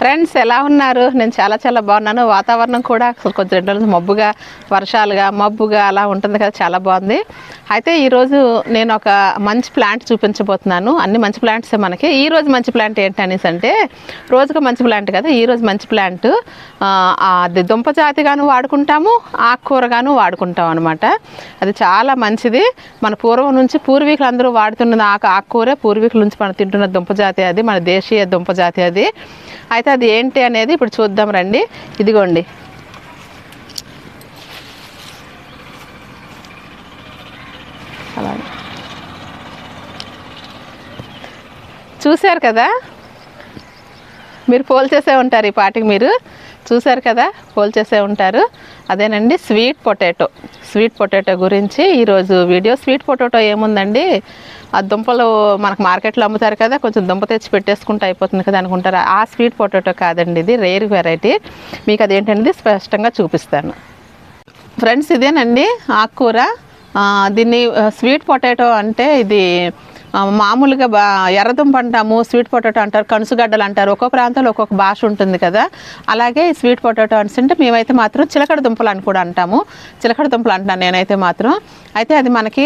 Friends ఎలా ఉన్నారు? నేను చాలా చాలా బాగున్నాను. వాతావరణం కూడా అసలు కొంచెం రెండు రోజులు మబ్బుగా వర్షాలుగా మబ్బుగా అలా ఉంటుంది కదా చాలా బాగుంది. అయితే ఈరోజు నేను ఒక మంచి ప్లాంట్ చూపించబోతున్నాను. అన్ని మంచి ప్లాంట్సే మనకి. ఈ రోజు మంచి ప్లాంట్ ఏంటి అనేసి అంటే రోజుకు మంచి ప్లాంట్ కదా ఈరోజు మంచి ప్లాంట్ అది దుంప జాతిగాను వాడుకుంటాము ఆకుకూరగాను వాడుకుంటాం అనమాట అది చాలా మంచిది. మన పూర్వం నుంచి పూర్వీకులు అందరూ వాడుతున్న ఆకు ఆకుకూర పూర్వీకుల నుంచి మనం తింటున్న దుంప జాతి అది మన దేశీయ దుంప జాతి అది. అయితే అది ఏంటి అనేది ఇప్పుడు చూద్దాం రండి. ఇదిగోండి. అలాగే. చూశారు కదా? మీరు పోల్ చేసే ఉంటారు ఈ పాటికి మీరు. చూశారు కదా పోల్ చేసే ఉంటారు. అదేనండి స్వీట్ పొటాటో. స్వీట్ పొటాటో గురించి ఈరోజు వీడియో. స్వీట్ పొటాటో ఏముందండి? ఆ దుంపలు మనకు మార్కెట్లో అమ్ముతారు కదా కొంచెం దుంప తెచ్చి పెట్టేసుకుంటే అయిపోతుంది కదా అనుకుంటారు? ఆ స్వీట్ పొటాటో కాదండి ఇది రేర్ వెరైటీ. మీకు అదేంటనేది స్పష్టంగా చూపిస్తాను. ఫ్రెండ్స్ ఇదేనండి ఆకుకూర. దీన్ని స్వీట్ పొటాటో అంటే ఇది మామూలుగా బా ఎర్రదుంప అంటాము స్వీట్ పొటాటో అంటారు కనుసుగడ్డలు అంటారు. ఒక్కొక్క ప్రాంతంలో ఒక్కొక్క భాష ఉంటుంది కదా. అలాగే స్వీట్ పొటాటో అంటే మేమైతే మాత్రం చిలకడ దుంపలు అని కూడా అంటాము. చిలకడ దుంపలు అంటున్నాను నేనైతే మాత్రం. అయితే అది మనకి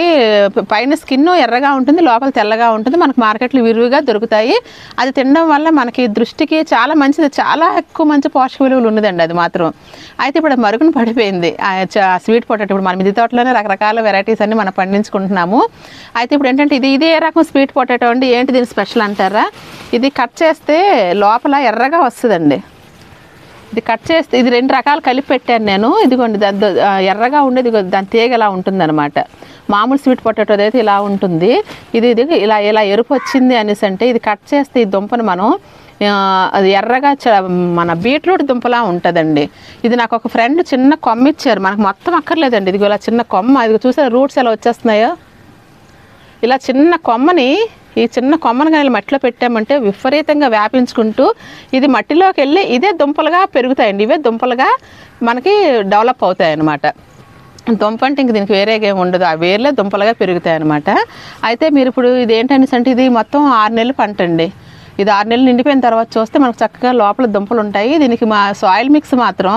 పైన స్కిన్ ఎర్రగా ఉంటుంది లోపల తెల్లగా ఉంటుంది. మనకు మార్కెట్లో విరివిగా దొరుకుతాయి. అది తినడం వల్ల మనకి దృష్టికి చాలా మంచిది. చాలా ఎక్కువ మంచి పోషక విలువలు ఉన్నదండి అది మాత్రం. అయితే ఇప్పుడు మరుగున పడిపోయింది. స్వీట్ పొటాటో ఇప్పుడు మన మిది తోటలోనే రకరకాల వెరైటీస్ అన్ని మనం పండించుకుంటున్నాము. అయితే ఇప్పుడు ఏంటంటే ఇది ఇదే రకం స్వీట్ పొటాటో అండి. ఏంటి దీని స్పెషల్ అంటారా? ఇది కట్ చేస్తే లోపల ఎర్రగా వస్తుందండి. ఇది కట్ చేస్తే ఇది రెండు రకాలు కలిపి పెట్టాను నేను. ఇదిగోండి దాని ఎర్రగా ఉండేది దాని తీగ ఇలా ఉంటుంది అనమాట మామూలు స్వీట్ పొటాటో అయితే ఇలా ఉంటుంది. ఇది ఇది ఇలా ఇలా ఎరుపు వచ్చింది అనేసి అంటే ఇది కట్ చేస్తే ఈ దుంపను మనం అది ఎర్రగా చ- మన బీట్రూట్ దుంపలా ఉంటుందండి. ఇది నాకు ఒక ఫ్రెండ్ చిన్న కొమ్మ ఇచ్చారు మనకు మొత్తం అక్కర్లేదండి. ఇదిగో ఇలా చిన్న కొమ్మ. ఇది చూసారా రూట్స్ ఎలా వచ్చేస్తున్నాయో? ఇలా చిన్న కొమ్మని ఈ చిన్న కొమ్మని కానీ మట్టిలో పెట్టామంటే విపరీతంగా వ్యాపించుకుంటూ ఇది మట్టిలోకి వెళ్ళి ఇదే దుంపలుగా పెరుగుతాయండి. ఇవే దుంపలుగా మనకి డెవలప్ అవుతాయి అన్నమాట దుంప అంటే ఇంక దీనికి వేరేగా ఏమి ఉండదు. ఆ వేర్లే దుంపలుగా పెరుగుతాయి అనమాట అయితే మీరు ఇప్పుడు ఇది ఏంటనేసి అంటే ఇది మొత్తం ఆరు నెలలు పంట అండి. ఇది ఆరు నెలలు నిండిపోయిన తర్వాత చూస్తే మనకు చక్కగా లోపల దుంపలు ఉంటాయి. దీనికి మా సాయిల్ మిక్స్ మాత్రం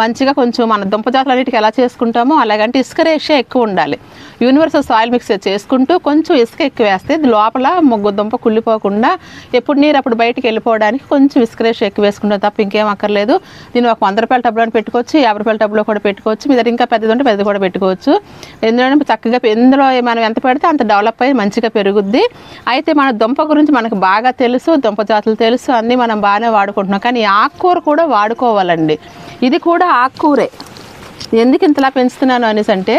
మంచిగా కొంచెం మన దుంప జాతులు అన్నిటికీ ఎలా చేసుకుంటామో అలాగంటే ఇసుక రేషియో ఎక్కువ ఉండాలి. యూనివర్సల్ సాయిల్ మిక్స్ చేసుకుంటూ కొంచెం ఇసుక ఎక్కువ వేస్తే లోపల మొగ్గు దుంప కుళ్ళిపోకుండా ఎప్పుడు నీరు అప్పుడు బయటికి వెళ్ళిపోవడానికి కొంచెం ఇసుక రేషియో ఎక్కువ వేసుకుంటాం తప్ప ఇంకేం అక్కర్లేదు. దీన్ని ఒక వంద రూపాయల టబ్లో పెట్టుకోవచ్చు యాభై రూపాయల టబ్లో కూడా పెట్టుకోవచ్చు మీ దగ్గర ఇంకా పెద్దది ఉంటే పెద్దది కూడా పెట్టుకోవచ్చు. ఎందుకంటే చక్కగా ఎందులో మనం ఎంత పెడితే అంత డెవలప్ అయ్యి మంచిగా పెరుగుద్ది. అయితే మన దుంప గురించి మనకు బాగా తెలుసు దుంప జాతులు తెలుసు అన్నీ మనం బాగానే వాడుకుంటున్నాం. కానీ ఆకుకూర కూడా వాడుకోవాలండి. ఇది కూడా ఆకుకూరే. ఎందుకు ఇంతలా పెంచుతున్నాను అనేసి అంటే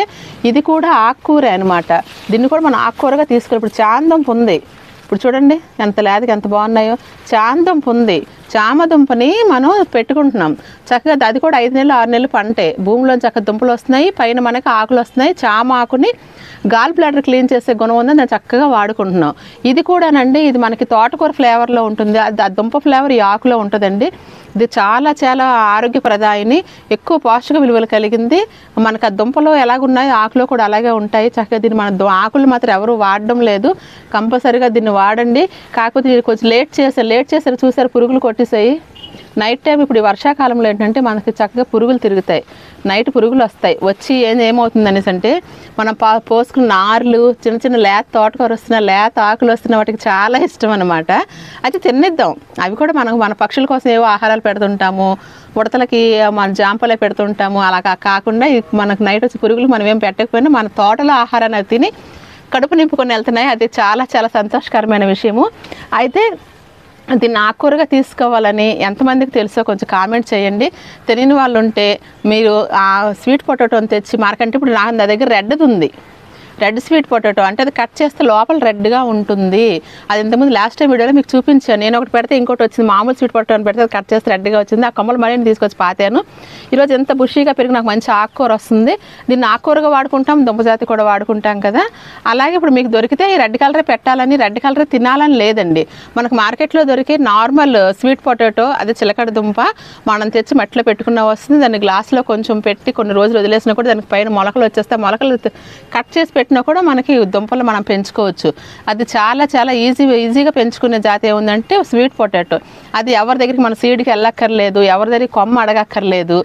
ఇది కూడా ఆకుకూరే అనమాట దీన్ని కూడా మనం ఆకుకూరగా తీసుకుని ఇప్పుడు చాందంపు ఉంది ఇప్పుడు చూడండి ఎంత లేదకి ఎంత బాగున్నాయో. చాందంపు ఉంది చామదుంపని మనం పెట్టుకుంటున్నాం. చక్కగా అది కూడా ఐదు నెలలు ఆరు నెలలు పంటే. భూమిలో చక్కగా దుంపలు వస్తున్నాయి పైన మనకి ఆకులు వస్తున్నాయి. చామ ఆకుని గాల్ బ్లాడర్ క్లీన్ చేసే గుణం ఉందని దాన్ని చక్కగా వాడుకుంటున్నాం. ఇది కూడానండి ఇది మనకి తోటకూర ఫ్లేవర్లో ఉంటుంది. అది ఆ దుంప ఫ్లేవర్ ఈ ఆకులో ఉంటుందండి. ఇది చాలా చాలా ఆరోగ్యప్రదాయిని ఎక్కువ పోషక విలువలు కలిగింది. మనకు ఆ దుంపలు ఎలాగున్నాయో ఆకులో కూడా అలాగే ఉంటాయి. చక్కగా దీన్ని మన ఆకులు మాత్రం ఎవరు వాడడం లేదు. కంపల్సరీగా దీన్ని వాడండి. కాకపోతే ఇది కొంచెం లేట్ చేశారు లేట్ చేశారు చూసారు పురుగులు కొట్టేసాయి నైట్ టైం ఇప్పుడు ఈ వర్షాకాలంలో ఏంటంటే మనకి చక్కగా పురుగులు తిరుగుతాయి. నైట్ పురుగులు వస్తాయి. వచ్చి ఏం ఏమవుతుంది అనేసి అంటే మనం పా పోసుకున్న నార్లు చిన్న చిన్న లేత తోటకూర వస్తున్న లేత ఆకులు వస్తున్న వాటికి చాలా ఇష్టం అనమాట అయితే తినేద్దాం. అవి కూడా మనం మన పక్షుల కోసం ఏవో ఆహారాలు పెడుతుంటాము. ఉడతలకి మన జాంపలే పెడుతుంటాము. అలా కాకుండా మనకు నైట్ వచ్చి పురుగులు మనం ఏం పెట్టకపోయినా మన తోటలో ఆహారాన్ని తిని కడుపు నింపుకొని వెళ్తున్నాయి. అది చాలా చాలా సంతోషకరమైన విషయము. అయితే దీన్ని ఆకుకూరగా తీసుకోవాలని ఎంతమందికి తెలుసో కొంచెం కామెంట్ చేయండి. తెలియని వాళ్ళు ఉంటే మీరు ఆ స్వీట్ పొటాటోని తెచ్చి మార్కంటే ఇప్పుడు నా నా దగ్గర రెడ్ది ఉంది. రెడ్ స్వీట్ పొటాటో అంటే అది కట్ చేస్తే లోపల రెడ్గా ఉంటుంది. అది ఇంతకుముందు లాస్ట్ టైం వీడియోలో మీకు చూపించాను. నేను ఒకటి పెడితే ఇంకోటి వచ్చింది. మామూలు స్వీట్ పొటాటో అని పెడితే అది కట్ చేస్తే రెడ్గా వచ్చింది. ఆ కొమ్మలు మళ్ళీ తీసుకొచ్చి పాతాను. ఈరోజు ఎంత బుషీగా పెరిగి నాకు మంచి ఆకుకూర వస్తుంది. దీన్ని ఆకుకూరగా వాడుకుంటాం దుంపజాతి కూడా వాడుకుంటాం కదా. అలాగే ఇప్పుడు మీకు దొరికితే ఈ రెడ్ కలరే పెట్టాలని రెడ్ కలరే తినాలని లేదండి. మనకు మార్కెట్లో దొరికే నార్మల్ స్వీట్ పొటాటో అది చిలకడ దుంప మనం తెచ్చి మట్టిలో పెట్టుకున్న వస్తుంది. దాన్ని గ్లాస్లో కొంచెం పెట్టి కొన్ని రోజులు వదిలేసినా కూడా దానికి పైన మొలకలు వచ్చేస్తే మొలకలు కట్ చేసి పెట్టి పెట్టినా కూడా మనకి దుంపలు మనం పెంచుకోవచ్చు. అది చాలా చాలా ఈజీ ఈజీగా పెంచుకునే జాతి ఏముందంటే స్వీట్ పొటాటో. అది ఎవరి దగ్గరికి మన సీడ్కి వెళ్ళక్కర్లేదు ఎవరి దగ్గరికి కొమ్మ అడగక్కర్లేదు.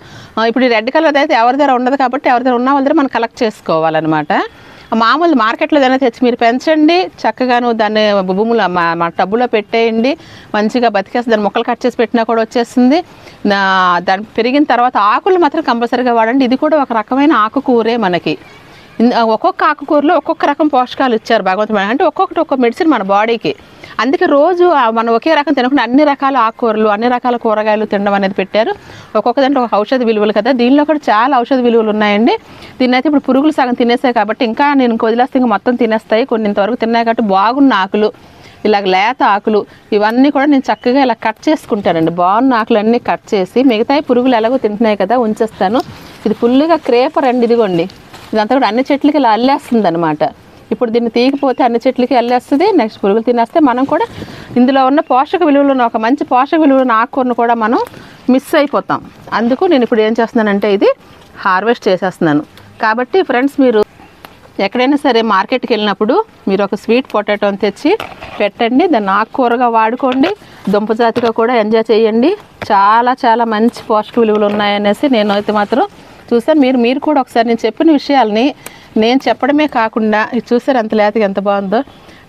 ఇప్పుడు ఈ రెడ్ కలర్ అయితే ఎవరి దగ్గర ఉండదు కాబట్టి ఎవరి దగ్గర ఉన్న వాళ్ళ దగ్గర మనం కలెక్ట్ చేసుకోవాలన్నమాట. మామూలు మార్కెట్లో ఏదైనా తెచ్చి మీరు పెంచండి చక్కగాను దాన్ని భూములు మా టబ్బులో పెట్టేయండి మంచిగా బతికేసి దాన్ని మొక్కలు కట్ చేసి పెట్టినా కూడా వచ్చేస్తుంది. దాని పెరిగిన తర్వాత ఆకులు మాత్రం కంపల్సరీగా వాడండి. ఇది కూడా ఒక రకమైన ఆకుకూరే మనకి. ఒక్కొక్క ఆకుకూరలో ఒక్కొక్క రకం పోషకాలు ఇచ్చారు భగవంతుడు అంటే ఒక్కొక్కటి ఒక్కొక్క మెడిసిన్ మన బాడీకి అందుకే రోజు మనం ఒకే రకం తినకుండా అన్ని రకాల ఆకుకూరలు అన్ని రకాల కూరగాయలు తినడం అనేది పెట్టారు. ఒక్కొక్క దాంట్లో ఒక ఔషధ విలువలు కదా. దీనిలో కూడా చాలా ఔషధ విలువలు ఉన్నాయండి. దీన్ని అయితే ఇప్పుడు పురుగులు సగం తినేసాయి కాబట్టి ఇంకా నేను ఇంక వదిలేస్తే ఇంకా మొత్తం తినేస్తాయి. కొన్ని ఇంతవరకు తిన్నాయి కాబట్టి బాగున్న ఆకులు ఇలాగ లేత ఆకులు ఇవన్నీ కూడా నేను చక్కగా ఇలా కట్ చేసుకుంటానండి. బాగున్న ఆకులు అన్నీ కట్ చేసి మిగతాయి పురుగులు ఎలాగో తింటున్నాయి కదా ఉంచేస్తాను. ఇది ఫుల్గా క్రేపర్ అండి ఇదిగోండి. ఇదంతా కూడా అన్ని చెట్లకి ఇలా అల్లేస్తుంది అనమాట ఇప్పుడు దీన్ని తీయకపోతే అన్ని చెట్లకి వెళ్ళేస్తుంది నెక్స్ట్ పురుగులు తినేస్తే మనం కూడా ఇందులో ఉన్న పోషక విలువలను ఒక మంచి పోషక విలువలు ఆకుకూరను కూడా మనం మిస్ అయిపోతాం. అందుకు నేను ఇప్పుడు ఏం చేస్తున్నానంటే ఇది హార్వెస్ట్ చేసేస్తున్నాను. కాబట్టి ఫ్రెండ్స్ మీరు ఎక్కడైనా సరే మార్కెట్కి వెళ్ళినప్పుడు మీరు ఒక స్వీట్ పొటాటోని తెచ్చి పెట్టండి. దాన్ని ఆకుకూరగా వాడుకోండి. దుంప జాతిగా కూడా ఎంజాయ్ చేయండి. చాలా చాలా మంచి పోషక విలువలు ఉన్నాయనేసి నేనైతే మాత్రం చూసా మీరు మీరు కూడా ఒకసారి నేను చెప్పిన విషయాల్ని నేను చెప్పడమే కాకుండా ఇది చూసారు ఎంత లేతగా ఎంత బాగుందో?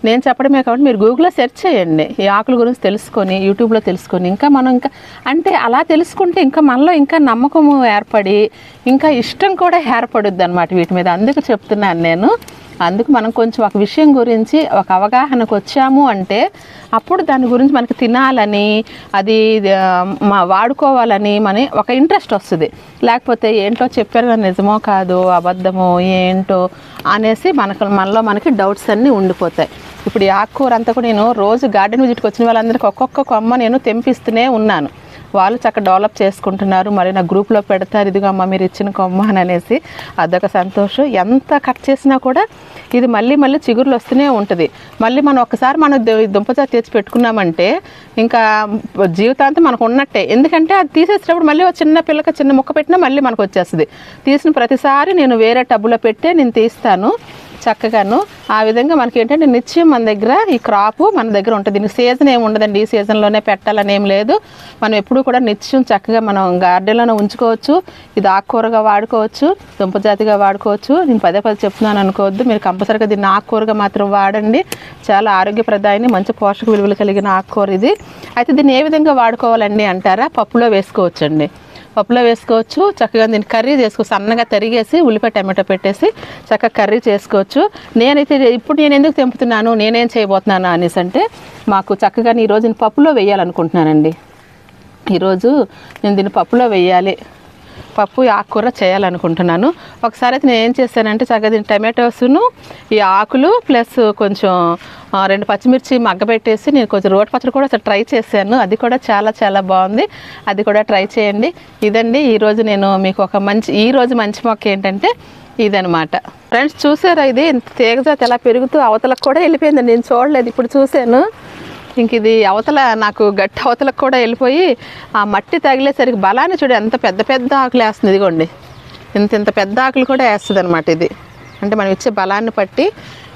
నేను చెప్పడమే కాబట్టి మీరు గూగుల్లో సెర్చ్ చేయండి. ఈ ఆకుల గురించి తెలుసుకొని యూట్యూబ్లో తెలుసుకొని ఇంకా మనం ఇంకా అంటే అలా తెలుసుకుంటే ఇంకా మనలో ఇంకా నమ్మకము ఏర్పడి ఇంకా ఇష్టం కూడా ఏర్పడుద్ది అనమాట వీటి మీద. అందుకు చెప్తున్నాను నేను. అందుకు మనం కొంచెం ఒక విషయం గురించి ఒక అవగాహనకు వచ్చాము అంటే అప్పుడు దాని గురించి మనకి తినాలని అది మా వాడుకోవాలని మన ఒక ఇంట్రెస్ట్ వస్తుంది. లేకపోతే ఏంటో చెప్పారు నిజమో కాదో అబద్ధమో ఏంటో అనేసి మనకు మనలో మనకి డౌట్స్ అన్నీ ఉండిపోతాయి. ఇప్పుడు ఈ ఆకుకూర అంతా కూడా నేను రోజు గార్డెన్ విజిట్కి వచ్చిన వాళ్ళందరికీ ఒక్కొక్క కొమ్మ నేను తెంపిస్తూనే ఉన్నాను. వాళ్ళు చక్కగా డెవలప్ చేసుకుంటున్నారు. మరి నా గ్రూప్లో పెడతారు. ఇదిగో అమ్మ మీరు ఇచ్చిన కొమ్మ అని అనేసి అదొక సంతోషం. ఎంత కట్ చేసినా కూడా ఇది మళ్ళీ మళ్ళీ చిగురులు వస్తూనే ఉంటుంది. మళ్ళీ మనం ఒకసారి మనం దుంపజాతి తెచ్చి పెట్టుకున్నామంటే ఇంకా జీవితాంతం మనకు ఉన్నట్టే. ఎందుకంటే అది తీసేసినప్పుడు మళ్ళీ ఒక చిన్న పిల్లక చిన్న ముక్క పెట్టినా మళ్ళీ మనకు వచ్చేస్తుంది. తీసిన ప్రతిసారి నేను వేరే టబ్బులో పెట్టే నేను తీస్తాను. చక్కగాను. ఆ విధంగా మనకి ఏంటంటే నిత్యం మన దగ్గర ఈ క్రాప్ మన దగ్గర ఉంటుంది. దీనికి సీజన్ ఏమి ఉండదండి. ఈ సీజన్లోనే పెట్టాలని ఏం లేదు. మనం ఎప్పుడు కూడా నిత్యం చక్కగా మనం గార్డెన్లోనే ఉంచుకోవచ్చు. ఇది ఆకుకూరగా వాడుకోవచ్చు. దుంప జాతిగా వాడుకోవచ్చు. నేను పదే పదే చెప్తున్నాను అనుకోవద్దు. మీరు కంపల్సరీగా దీన్ని ఆకుకూరగా మాత్రం వాడండి. చాలా ఆరోగ్యప్రదాయని మంచి పోషక విలువలు కలిగిన ఆకుకూర ఇది. అయితే దీన్ని ఏ విధంగా వాడుకోవాలండి అంటారా? పప్పులో వేసుకోవచ్చండి. పప్పులో వేసుకోవచ్చు చక్కగా దీన్ని కర్రీ చేసుకోవచ్చు సన్నగా తరిగేసి ఉల్లిపాయ టమాటో పెట్టేసి చక్కగా కర్రీ చేసుకోవచ్చు. నేనైతే ఇప్పుడు నేను ఎందుకు తెంపుతున్నాను నేనేం చేయబోతున్నాను అనేసి అంటే మాకు చక్కగా ఈ రోజున పప్పులో వేయాలనుకుంటున్నానండి. ఈరోజు నేను దీన్ని పప్పులో వేయాలి. పప్పు ఆకుకూర చేయాలనుకుంటున్నాను. ఒకసారి అయితే నేను ఏం చేశానంటే చక్కగా దీని టమాటోస్ను ఈ ఆకులు ప్లస్ కొంచెం రెండు పచ్చిమిర్చి మగ్గబెట్టేసి నేను కొంచెం రోటి పచ్చడి కూడా అసలు ట్రై చేశాను. అది కూడా చాలా చాలా బాగుంది. అది కూడా ట్రై చేయండి. ఇదండి ఈరోజు నేను మీకు ఒక మంచి ఈ రోజు మంచి మొక్క ఏంటంటే ఇదనమాట ఫ్రెండ్స్ చూసారా ఇది? ఇంత తీగజాతి ఎలా పెరుగుతూ అవతలకు కూడా వెళ్ళిపోయింది నేను చూడలేదు ఇప్పుడు చూశాను. ఇంక ఇది అవతల నాకు గట్టి అవతలకు కూడా వెళ్ళిపోయి ఆ మట్టి తగిలేసరికి బలాన్ని చూడు ఎంత పెద్ద పెద్ద ఆకులు వేస్తుంది ఇదిగోండి. ఇంత ఇంత పెద్ద ఆకులు కూడా వేస్తుంది అనమాట ఇది. అంటే మనం ఇచ్చే బలాన్ని బట్టి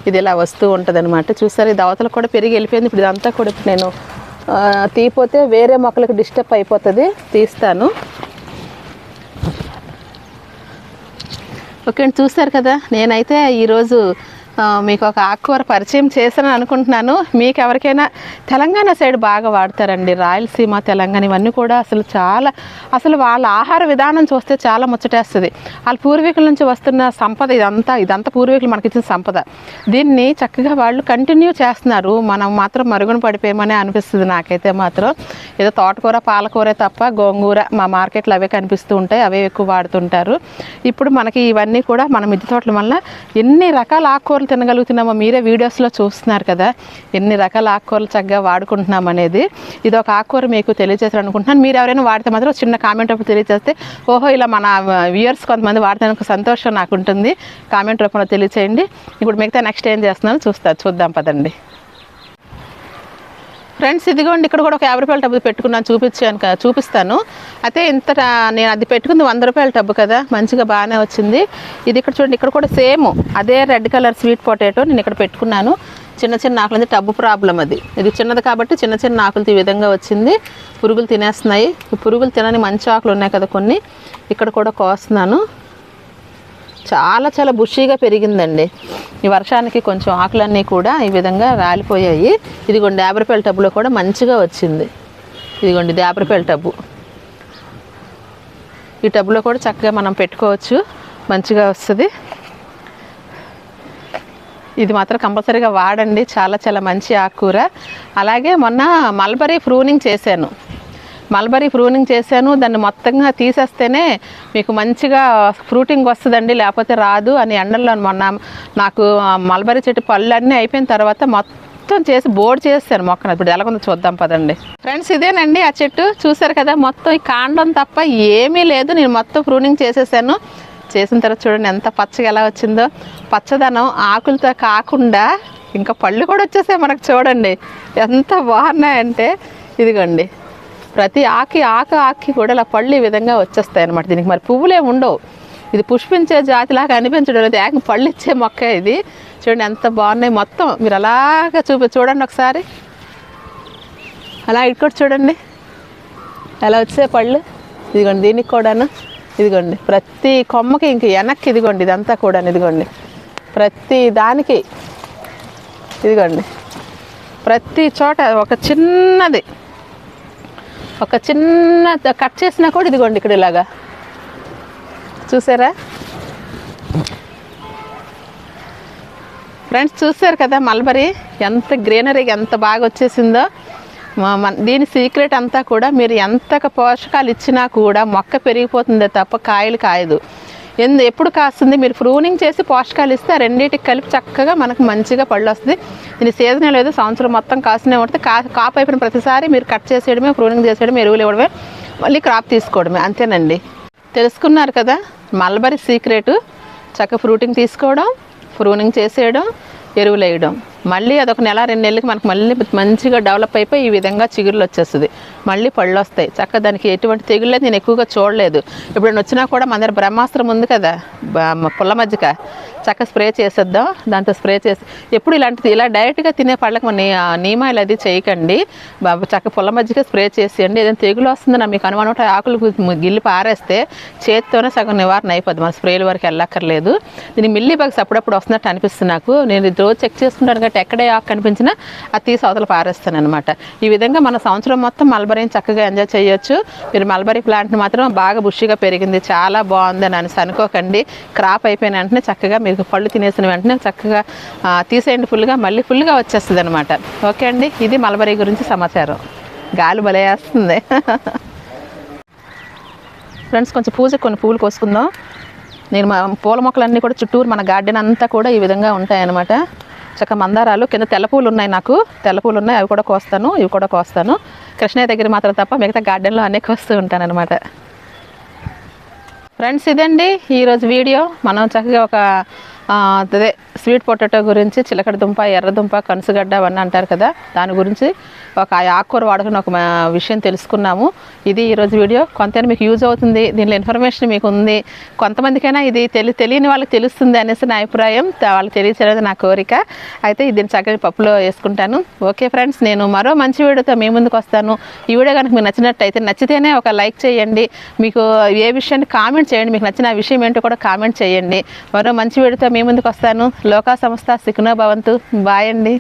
ఇది ఇలా వస్తూ ఉంటుంది అనమాట చూసారు ఇది అవతలకు కూడా పెరిగి వెళ్ళిపోయింది. ఇప్పుడు ఇదంతా కూడా ఇప్పుడు నేను తీపోతే వేరే మొక్కలకు డిస్టర్బ్ అయిపోతుంది. తీస్తాను. ఓకే అండి చూస్తారు కదా నేనైతే ఈరోజు మీకు ఒక ఆకుకూర పరిచయం చేశానని అనుకుంటున్నాను. మీకు ఎవరికైనా తెలంగాణ సైడ్ బాగా వాడతారండి. రాయలసీమ తెలంగాణ ఇవన్నీ కూడా అసలు చాలా అసలు వాళ్ళ ఆహార విధానం చూస్తే చాలా ముచ్చటేస్తుంది. వాళ్ళ పూర్వీకుల నుంచి వస్తున్న సంపద ఇదంతా ఇదంతా పూర్వీకులు మనకిచ్చిన సంపద. దీన్ని చక్కగా వాళ్ళు కంటిన్యూ చేస్తున్నారు. మనం మాత్రం మరుగున పడిపోయామని అనిపిస్తుంది నాకైతే మాత్రం. ఏదో తోటకూర పాలకూరే తప్ప గోంగూర మా మార్కెట్లో అవే కనిపిస్తూ ఉంటాయి. అవే ఎక్కువ వాడుతుంటారు. ఇప్పుడు మనకి ఇవన్నీ కూడా మన మిద్దె తోటల వల్ల ఎన్ని రకాల ఆకుకూరలు తినగలుగుతున్నామో మీరే వీడియోస్లో చూస్తున్నారు కదా. ఎన్ని రకాల ఆకుకూరలు చక్కగా వాడుకుంటున్నాం అనేది ఇది ఒక ఆకుకూర మీకు తెలియజేస్తారు అనుకుంటున్నాను మీరు ఎవరైనా వాడితే మాత్రం చిన్న కామెంట్ రూపంలో తెలియజేస్తే ఓహో ఇలా మన వ్యూయర్స్ కొంతమంది వాడటానికి సంతోషం నాకు ఉంటుంది కామెంట్ రూపంలో తెలియచేయండి. ఇప్పుడు మిగతా నెక్స్ట్ ఏం చేస్తున్నాను చూస్తారు చూద్దాం పదండి. ఫ్రెండ్స్ ఇదిగోండి ఇక్కడ కూడా ఒక యాభై రూపాయల టబ్బు పెట్టుకున్నాను చూపించాను కదా చూపిస్తాను. అయితే ఇంత నేను అది పెట్టుకుంది వంద రూపాయల టబ్బు కదా మంచిగా బాగానే వచ్చింది. ఇది ఇక్కడ చూడండి ఇక్కడ కూడా సేమ్ అదే రెడ్ కలర్ స్వీట్ పొటాటో నేను ఇక్కడ పెట్టుకున్నాను. చిన్న చిన్న ఆకులు అంటే టబ్బు ప్రాబ్లం అది. ఇది చిన్నది కాబట్టి చిన్న చిన్న ఆకులు ఈ విధంగా వచ్చింది. పురుగులు తినేస్తున్నాయి. పురుగులు తినని మంచి ఆకులు ఉన్నాయి కదా కొన్ని. ఇక్కడ కూడా కోస్తున్నాను. చాలా చాలా బుషీగా పెరిగిందండి. ఈ వర్షానికి కొంచెం ఆకులన్నీ కూడా ఈ విధంగా రాలిపోయాయి. ఇదిగోండి యాభై టబ్బులో కూడా మంచిగా వచ్చింది. ఇదిగోండి ఇది టబ్బు. ఈ టబ్బులో కూడా చక్కగా మనం పెట్టుకోవచ్చు. మంచిగా వస్తుంది. ఇది మాత్రం కంపల్సరీగా వాడండి. చాలా చాలా మంచి ఆకుకూర. అలాగే మొన్న మల్బరీ ఫ్రూనింగ్ చేశాను. మల్బరీ ప్రూనింగ్ చేశాను దాన్ని మొత్తంగా తీసేస్తేనే మీకు మంచిగా ఫ్రూటింగ్ వస్తుందండి లేకపోతే రాదు అని ఎండల్లో మొన్న నాకు మల్బరీ చెట్టు పళ్ళు అన్నీ అయిపోయిన తర్వాత మొత్తం చేసి బోర్డు చేస్తాను మొక్కను. ఇప్పుడు ఎలా చూద్దాం పదండి. ఫ్రెండ్స్ ఇదేనండి ఆ చెట్టు. చూసారు కదా మొత్తం ఈ కాండం తప్ప ఏమీ లేదు. నేను మొత్తం ప్రూనింగ్ చేసేసాను. చేసిన తర్వాత చూడండి ఎంత పచ్చగా ఎలా వచ్చిందో. పచ్చదనం ఆకులతో కాకుండా ఇంకా పళ్ళు కూడా వచ్చేసాయి మనకు చూడండి. ఎంత బాగున్నాయంటే ఇదిగోండి. ప్రతి ఆకి ఆక ఆకి కూడా ఇలా పళ్ళు ఈ విధంగా వచ్చేస్తాయి అనమాట దీనికి. మరి పువ్వులే ఉండవు. ఇది పుష్పించే జాతిలాగా అనిపించడం లేదు. ఏకంగా పళ్ళు ఇచ్చే మొక్క ఇది. చూడండి ఎంత బాగున్నాయి మొత్తం. మీరు అలాగా చూపి చూడండి ఒకసారి. అలా ఇక్కడ చూడండి. ఎలా వచ్చే పళ్ళు? ఇదిగోండి దీనికి కూడాను. ఇదిగోండి ప్రతి కొమ్మకి ఇంక వెనక్కి ఇదిగోండి ఇదంతా కూడా ఇదిగోండి ప్రతి దానికి ఇదిగోండి ప్రతి చోట ఒక చిన్నది ఒక చిన్న కట్ చేసినా కూడా ఇదిగోండి ఇక్కడ ఇలాగా. చూసారా? ఫ్రెండ్స్ చూసారు కదా మల్బరీ? ఎంత గ్రీనరీ ఎంత బాగా వచ్చేసిందో. దీని సీక్రెట్ అంతా కూడా మీరు ఎంత పోషకాలు ఇచ్చినా కూడా మొక్క పెరిగిపోతుందే తప్ప కాయలు కాయదు. ఎందు ఎప్పుడు కాస్తుంది? మీరు ప్రూనింగ్ చేసి పోషకాలు ఇస్తే రెండింటికి కలిపి చక్కగా మనకు మంచిగా పళ్ళు వస్తుంది. దీని సీజన్ లేదు సంవత్సరం మొత్తం కాస్తూనే ఉంటుంది కా కాపు అయిపోయిన ప్రతిసారి మీరు కట్ చేసేయడమే ప్రూనింగ్ చేసేయడమే ఎరువులు ఇవ్వడమే మళ్ళీ క్రాప్ తీసుకోవడమే. అంతేనండి. తెలుసుకున్నారు కదా? Mulberry secret. చక్క ఫ్రూటింగ్ తీసుకోవడం ప్రూనింగ్ చేసేయడం ఎరువులు వేయడం. మళ్ళీ అదొక నెల రెండు నెలలకి మనకు మళ్ళీ మంచిగా డెవలప్ అయిపోయి ఈ విధంగా చిగురులు వచ్చేస్తుంది. మళ్ళీ పళ్ళు వస్తాయి. చక్క దానికి ఎటువంటి తెగులు నేను ఎక్కువగా చూడలేదు. ఇప్పుడు వచ్చినా కూడా మన దగ్గర బ్రహ్మాస్త్రం ఉంది కదా? పుల్ల మధ్యక చక్క స్ప్రే చేసేద్దాం. దాంతో స్ప్రే చేసి ఎప్పుడు ఇలాంటిది ఇలా డైరెక్ట్గా తినే పళ్ళకి మన నియమాలు అది చేయకండి. చక్కగా చక్క పుల్ల మజ్జిగ స్ప్రే చేసేయండి. ఏదైనా తెగులు వస్తుందని మీకు అనుమానం ఉంటే ఆకులు గిల్లి పారేస్తే చేతితోనే సగం నివారణ అయిపోద్ది. మన స్ప్రేల వరకు వెళ్ళక్కర్లేదు. దీనికి మిల్లీ బగ్స్ అప్పుడప్పుడు వస్తున్నట్టు అనిపిస్తుంది నాకు. నేను రోజు చెక్ చేసుకుంటాను కాబట్టి ఎక్కడే ఆకు కనిపించినా అది తీసి అవతల పారేస్తాను అనమాట ఈ విధంగా మన సంవత్సరం మొత్తం మల్బరీని చక్కగా ఎంజాయ్ చేయొచ్చు. మీరు మల్బరీ ప్లాంట్ని మాత్రం బాగా బుషిగా పెరిగింది. చాలా బాగుంది అని అనుకోకండి. క్రాప్ అయిపోయిన వెంటనే చక్కగా మీకు పళ్ళు తినేసిన వెంటనే చక్కగా తీసేయండి ఫుల్గా మళ్ళీ ఫుల్గా వచ్చేస్తుంది అనమాట ఓకే అండి ఇది మలబరీ గురించి సమాచారం. గాలి భలే ఫ్రెండ్స్ కొంచెం పూజ కొన్ని పూలు కోసుకుందాం. నేను మా పూల మొక్కలన్నీ కూడా చుట్టూరు మన గార్డెన్ అంతా కూడా ఈ విధంగా ఉంటాయన్నమాట. చక్క మందారాలు కింద తెల్ల పూలు ఉన్నాయి నాకు. తెల్ల పూలు ఉన్నాయి అవి కూడా కోస్తాను ఇవి కూడా కోస్తాను. కృష్ణయ్య దగ్గర మాత్రం తప్ప మిగతా గార్డెన్లో అన్నీ కోస్తూ ఉంటాను అనమాట ఫ్రెండ్స్ ఇదండి ఈరోజు వీడియో. మనం చక్కగా ఒక అదే స్వీట్ పొటాటో గురించి చిలకడదుంప ఎర్రదుంప కనుసుగడ్డ అవన్నీ అంటారు కదా దాని గురించి ఒక ఆకుకూర వాడుకుని ఒక విషయం తెలుసుకున్నాము. ఇది ఈరోజు వీడియో. కొంత మీకు యూజ్ అవుతుంది దీనిలో ఇన్ఫర్మేషన్ మీకు ఉంది. కొంతమందికైనా ఇది తెలి తెలియని వాళ్ళకి తెలుస్తుంది అనేసి నా అభిప్రాయం వాళ్ళకి తెలియచేయడం నా కోరిక. అయితే దీన్ని చక్కని పప్పులో వేసుకుంటాను. ఓకే ఫ్రెండ్స్ నేను మరో మంచి వీడియోతో మీ ముందుకు వస్తాను. ఈ వీడియో కనుక మీకు నచ్చినట్టయితే నచ్చితేనే ఒక లైక్ చేయండి. మీకు ఏ విషయాన్ని కామెంట్ చేయండి మీకు నచ్చిన విషయం ఏంటో కూడా కామెంట్ చేయండి. మరో మంచి వీడియోతో మీ ముందుకు వస్తాను. లోకా సంస్థ సికునో భవంతు. బాయ్ అండి.